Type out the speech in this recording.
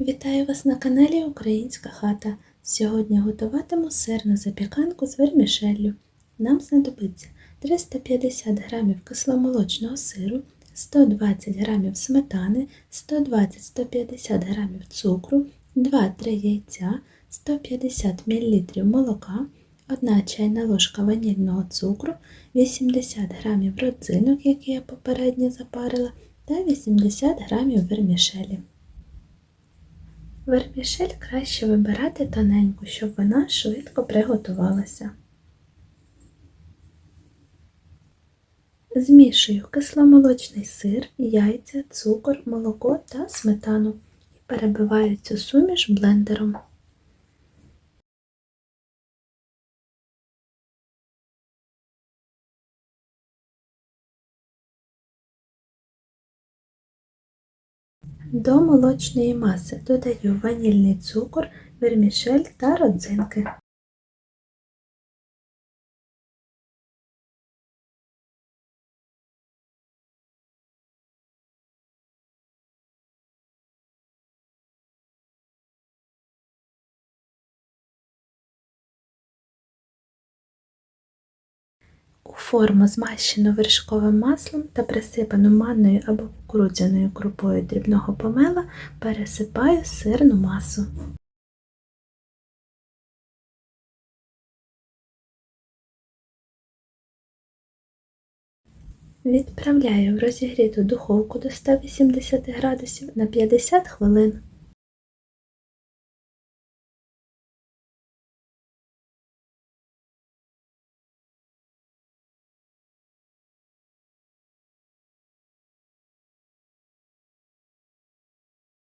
Вітаю вас на каналі Українська хата. Сьогодні готуватиму сирну запіканку з вермішеллю. Нам знадобиться 350 г кисломолочного сиру, 120 г сметани, 120-150 г цукру, 2-3 яйця, 150 мл молока, 1 чайна ложка ванільного цукру, 80 г родзинок, які я попередньо запарила, та 80 г вермішелі. Вермішель краще вибирати тоненьку, щоб вона швидко приготувалася. Змішую кисломолочний сир, яйця, цукор, молоко та сметану і перебиваю цю суміш блендером. До молочної маси додаю ванільний цукор, вермішель та родзинки. У форму змащену вершковим маслом та присипану манною або кукурудзяною крупою дрібного помела пересипаю сирну масу. Відправляю в розігріту духовку до 180 градусів на 50 хвилин.